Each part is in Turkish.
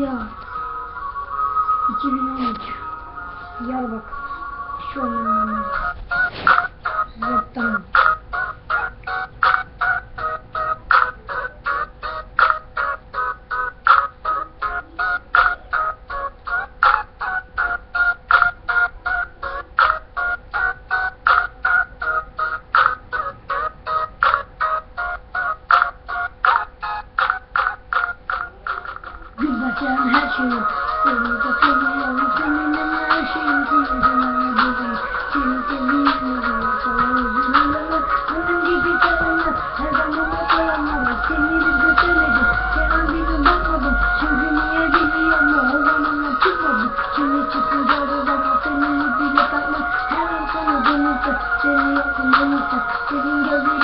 я. Идти меня Яблок. Еще на Вот там. Şeyi Seni de seviyorum Seninle her şeyim Seni de buldum Seni seviyorum Sana üzülüyorum Bunun gibi kalanlar Her zaman kalanlar Seni bir götüremedim Sen bir bakmadım Çünkü niye biliyorum O zamanlar çıkmadım Şimdi çıkınca o zaman Seninle bile kalmam Her an sana dönürse Seni yakın dönürse Senin gözlerinde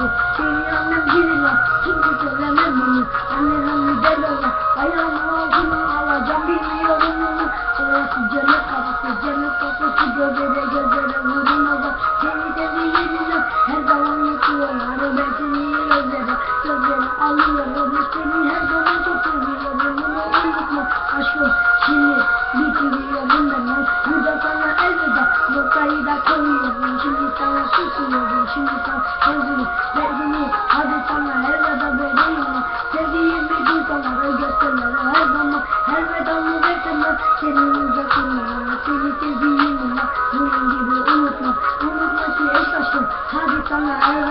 acı Dünyanın bir lan Kimse söylemez bunu Annenin lider olan Ayağımın altına alacağım Bilmiyorum onu. Orası cennet kapısı Cennet kapısı gözlere gözlere vurun azar Seni seviyorum Her zaman yatıyorlar hani Ben seni gözlere Gözlere alıyorum. Seni her zaman çok seviyorum Bunu unutma Aşkım. Şimdi bitti şimdi sen özünü Derdini hadi sana her veda vereyim ben Sevdiğim bir insanlara göstermene her zaman Her vedamı versem ben senin uzaklarına Seni sevdiğim ben bunun gibi unutma. Unutma ki eşlaştım hadi sana her